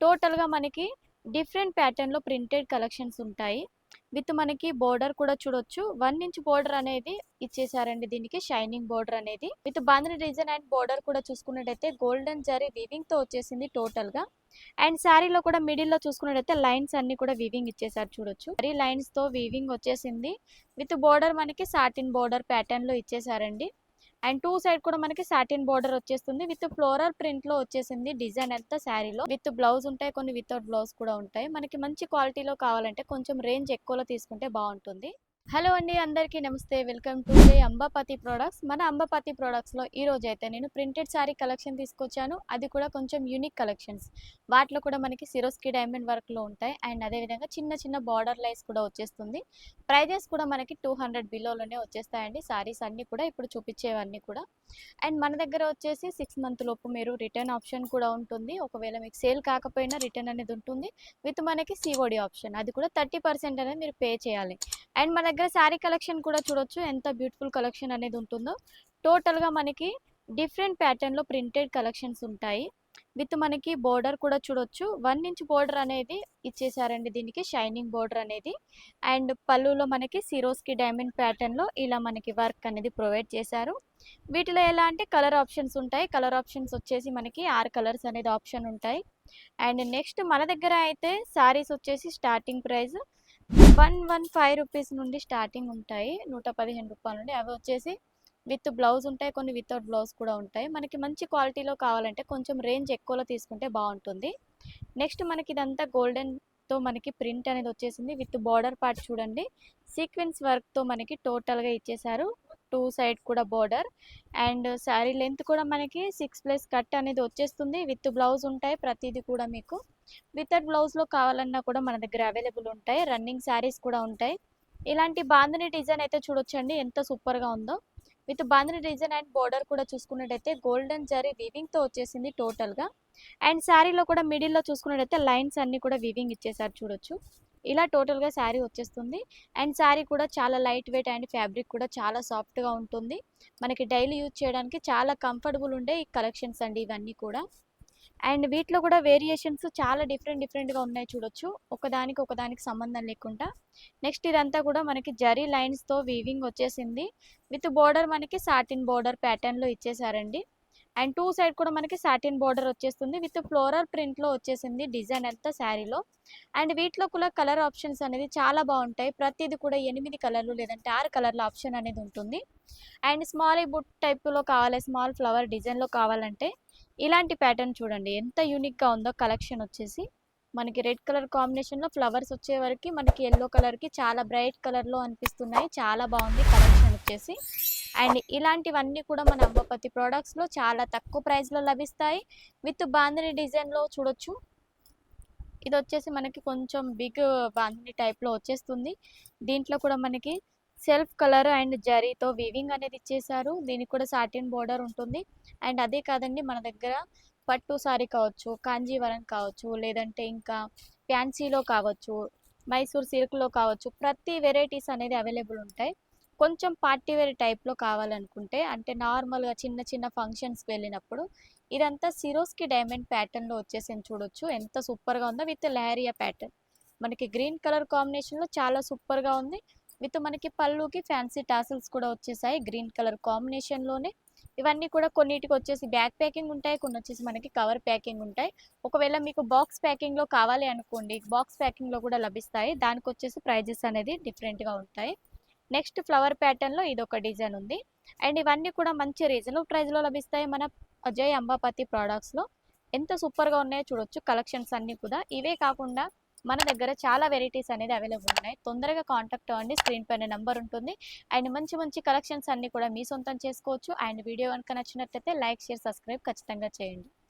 టోటల్గా మనకి డిఫరెంట్ ప్యాటర్న్లో ప్రింటెడ్ కలెక్షన్స్ ఉంటాయి. విత్ మనకి బోర్డర్ కూడా చూడొచ్చు. వన్ ఇంచ్ బోర్డర్ అనేది ఇచ్చేసారండి దీనికి షైనింగ్ బోర్డర్ అనేది. With bandhani design and border కూడా చూసుకున్నట్టయితే గోల్డెన్ జరీ వివింగ్తో వచ్చేసింది టోటల్గా అండ్ శారీలో కూడా మిడిల్లో చూసుకున్నట్టయితే లైన్స్ అన్ని కూడా వీవింగ్ ఇచ్చేసారు చూడొచ్చు. మరీ లైన్స్తో వీవింగ్ వచ్చేసింది. విత్ బోర్డర్ మనకి సాటిన్ బోర్డర్ ప్యాటర్న్లో ఇచ్చేసారండి. అండ్ టూ సైడ్ కూడా మనకి సాటిన్ బోర్డర్ వచ్చేస్తుంది. విత్ ఫ్లోరల్ ప్రింట్లో వచ్చేసింది డిజైన్ అంతా శారీలో విత్ బ్లౌజ్ ఉంటాయి కొన్ని వితౌట్ బ్లౌజ్ కూడా ఉంటాయి. మనకి మంచి క్వాలిటీలో కావాలంటే కొంచెం రేంజ్ ఎక్కువలో తీసుకుంటే బాగుంటుంది. హలో అండి అందరికీ నమస్తే. Welcome to the Ambapati products. మన అంబాపతి ప్రొడక్ట్స్లో ఈరోజు ఈ రోజు అయితే నేను ప్రింటెడ్ శారీ కలెక్షన్ తీసుకొచ్చాను. అది కూడా కొంచెం యూనిక్ కలెక్షన్స్. వాటిలో కూడా మనకి సిరోస్కి డైమండ్ వర్క్లో ఉంటాయి. అండ్ అదే విధంగా చిన్న చిన్న బార్డర్ లైన్స్ కూడా వచ్చేస్తుంది. ప్రైజెస్ కూడా మనకి టూ హండ్రెడ్ బిలోలోనే వచ్చేస్తాయండి. సారీస్ అన్ని కూడా ఇప్పుడు చూపించేవన్నీ కూడా. అండ్ మన దగ్గర వచ్చేసి సిక్స్ మంత్ లోపు మీరు రిటర్న్ ఆప్షన్ కూడా ఉంటుంది. ఒకవేళ మీకు సేల్ కాకపోయినా రిటర్న్ అనేది ఉంటుంది. విత్ మనకి సిఓడి ఆప్షన్. అది కూడా థర్టీ పర్సెంట్ అనేది మీరు పే చేయాలి. అండ్ మన దగ్గర శారీ కలెక్షన్ కూడా చూడొచ్చు. ఎంత బ్యూటిఫుల్ కలెక్షన్ అనేది ఉంటుందో. టోటల్గా మనకి డిఫరెంట్ ప్యాటర్న్లో ప్రింటెడ్ కలెక్షన్స్ ఉంటాయి. విత్ మనకి బోర్డర్ కూడా చూడొచ్చు. వన్ ఇంచ్ బోర్డర్ అనేది ఇచ్చేసారండి దీనికి షైనింగ్ బోర్డర్ అనేది. అండ్ పళ్ళులో మనకి సిరోస్కి డైమండ్ ప్యాటర్న్లో ఇలా మనకి వర్క్ అనేది ప్రొవైడ్ చేశారు. వీటిలో ఎలా అంటే కలర్ ఆప్షన్స్ ఉంటాయి. కలర్ ఆప్షన్స్ వచ్చేసి మనకి ఆరు కలర్స్ అనేది ఆప్షన్ ఉంటాయి. అండ్ నెక్స్ట్ మన దగ్గర అయితే శారీస్ వచ్చేసి starting price one one five rupees నుండి స్టార్టింగ్ ఉంటాయి నూట పదిహేను రూపాయల నుండి. అవి వచ్చేసి విత్ బ్లౌజ్ ఉంటాయి కొన్ని వితౌట్ బ్లౌజ్ కూడా ఉంటాయి. మనకి మంచి క్వాలిటీలో కావాలంటే కొంచెం రేంజ్ ఎక్కువలో తీసుకుంటే బాగుంటుంది. నెక్స్ట్ మనకి ఇదంతా గోల్డెన్తో మనకి ప్రింట్ అనేది వచ్చేసింది. విత్ బార్డర్ పార్ట్ చూడండి. సీక్వెన్స్ వర్క్తో మనకి టోటల్గా ఇచ్చేశారు. ఇచ్చేసారు టూ సైడ్ కూడా బార్డర్. అండ్ శారీ లెంత్ కూడా మనకి సిక్స్ ప్లస్ కట్ అనేది వచ్చేస్తుంది. విత్ బ్లౌజ్ ఉంటాయి ప్రతిదీ కూడా మీకు. వితౌట్ బ్లౌజ్లో కావాలన్నా కూడా మన దగ్గర అవైలబుల్ ఉంటాయి. రన్నింగ్ శారీస్ కూడా ఉంటాయి. ఇలాంటి బాంధని డిజైన్ అయితే చూడొచ్చండి. ఎంత సూపర్గా ఉందో. With bandhani design and border కూడా చూసుకున్నట్టయితే గోల్డెన్ జరీ వీవింగ్తో వచ్చేసింది టోటల్గా. అండ్ శారీలో కూడా మిడిల్లో చూసుకున్నట్టయితే లైన్స్ అన్ని కూడా వీవింగ్ ఇచ్చేసారు చూడొచ్చు. ఇలా టోటల్గా శారీ వచ్చేస్తుంది. అండ్ శారీ కూడా చాలా లైట్ వెయిట్ అండ్ ఫ్యాబ్రిక్ కూడా చాలా సాఫ్ట్గా ఉంటుంది. మనకి డైలీ యూజ్ చేయడానికి చాలా కంఫర్టబుల్ ఉండే ఈ కలెక్షన్స్ అండి ఇవన్నీ కూడా. అండ్ వీటిలో కూడా వేరియేషన్స్ చాలా డిఫరెంట్ డిఫరెంట్గా ఉన్నాయి చూడొచ్చు. ఒకదానికి ఒకదానికి సంబంధం లేకుండా. నెక్స్ట్ ఇదంతా కూడా మనకి జరీ లైన్స్తో వీవింగ్ వచ్చేసింది. విత్ బోర్డర్ మనకి సాటిన్ బోర్డర్ ప్యాటర్న్లో ఇచ్చేసారండి. అండ్ టూ సైడ్ కూడా మనకి సాటిన్ బార్డర్ వచ్చేస్తుంది. విత్ ఫ్లోరల్ ప్రింట్లో వచ్చేసింది డిజైన్ అంతా శారీలో. అండ్ వీటిలో కూడా కలర్ ఆప్షన్స్ అనేది చాలా బాగుంటాయి. ప్రతిది కూడా ఎనిమిది కలర్లు లేదంటే ఆరు కలర్ల ఆప్షన్ అనేది ఉంటుంది. అండ్ స్మాల్ బుట్ టైప్లో కావాలి స్మాల్ ఫ్లవర్ డిజైన్లో కావాలంటే ఇలాంటి ప్యాటర్న్ చూడండి. ఎంత యూనిక్గా ఉందో కలెక్షన్ వచ్చేసి. మనకి రెడ్ కలర్ కాంబినేషన్లో ఫ్లవర్స్ వచ్చే వరకు మనకి ఎల్లో కలర్కి చాలా బ్రైట్ కలర్లో అనిపిస్తున్నాయి. చాలా బాగుంది కలెక్షన్ వచ్చేసి. అండ్ ఇలాంటివన్నీ కూడా మన అంబపతి ప్రోడక్ట్స్లో చాలా తక్కువ ప్రైస్లో లభిస్తాయి. విత్ బాంధిని డిజైన్లో చూడొచ్చు. ఇది వచ్చేసి మనకి కొంచెం బిగ్ బాంధిని టైప్లో వచ్చేస్తుంది. దీంట్లో కూడా మనకి సెల్ఫ్ కలర్ అండ్ జరీతో వీవింగ్ అనేది ఇచ్చేసారు దీనికి కూడా సాటిన్ బోర్డర్ ఉంటుంది. అండ్ అదే కాదండి మన దగ్గర పట్టు సారీ కావచ్చు కాంజీవరం కావచ్చు లేదంటే ఇంకా ఫ్యాన్సీలో కావచ్చు మైసూర్ సిల్క్లో కావచ్చు ప్రతి వెరైటీస్ అనేది అవైలబుల్ ఉంటాయి. కొంచెం పార్టీ వేర్ టైప్లో కావాలనుకుంటే అంటే నార్మల్గా చిన్న చిన్న ఫంక్షన్స్కి వెళ్ళినప్పుడు ఇదంతా సిరోస్కి డైమండ్ ప్యాటర్న్లో వచ్చేసింది చూడొచ్చు. ఎంత సూపర్గా ఉందో విత్ లహరియా ప్యాటర్న్. మనకి గ్రీన్ కలర్ కాంబినేషన్లో చాలా సూపర్గా ఉంది. విత్ మనకి పళ్ళుకి ఫ్యాన్సీ టాసిల్స్ కూడా వచ్చేసాయి గ్రీన్ కలర్ కాంబినేషన్లోనే. ఇవన్నీ కూడా కొన్నిటికి వచ్చేసి బ్యాక్ ప్యాకింగ్ ఉంటాయి కొన్ని వచ్చేసి మనకి కవర్ ప్యాకింగ్ ఉంటాయి. ఒకవేళ మీకు బాక్స్ ప్యాకింగ్లో కావాలి అనుకోండి బాక్స్ ప్యాకింగ్లో కూడా లభిస్తాయి. దానికి వచ్చేసి ప్రైజెస్ అనేది డిఫరెంట్గా ఉంటాయి. నెక్స్ట్ ఫ్లవర్ ప్యాటర్న్లో ఇది ఒక డిజైన్ ఉంది. అండ్ ఇవన్నీ కూడా మంచి రీజనబుల్ ప్రైస్లో లభిస్తాయి మన అజయ్ అంబాపతి ప్రోడక్ట్స్లో ఎంత సూపర్గా ఉన్నాయో చూడొచ్చు కలెక్షన్స్ అన్నీ కూడా. ఇవే కాకుండా మన దగ్గర చాలా వెరైటీస్ అనేది అవైలబుల్ ఉన్నాయి. తొందరగా కాంటాక్ట్ అవ్వండి. స్క్రీన్ పైన నెంబర్ ఉంటుంది. అండ్ మంచి మంచి కలెక్షన్స్ అన్ని కూడా మీ సొంతం చేసుకోవచ్చు. అండ్ వీడియో కనుక నచ్చినట్లయితే లైక్ షేర్ సబ్స్క్రైబ్ ఖచ్చితంగా చేయండి.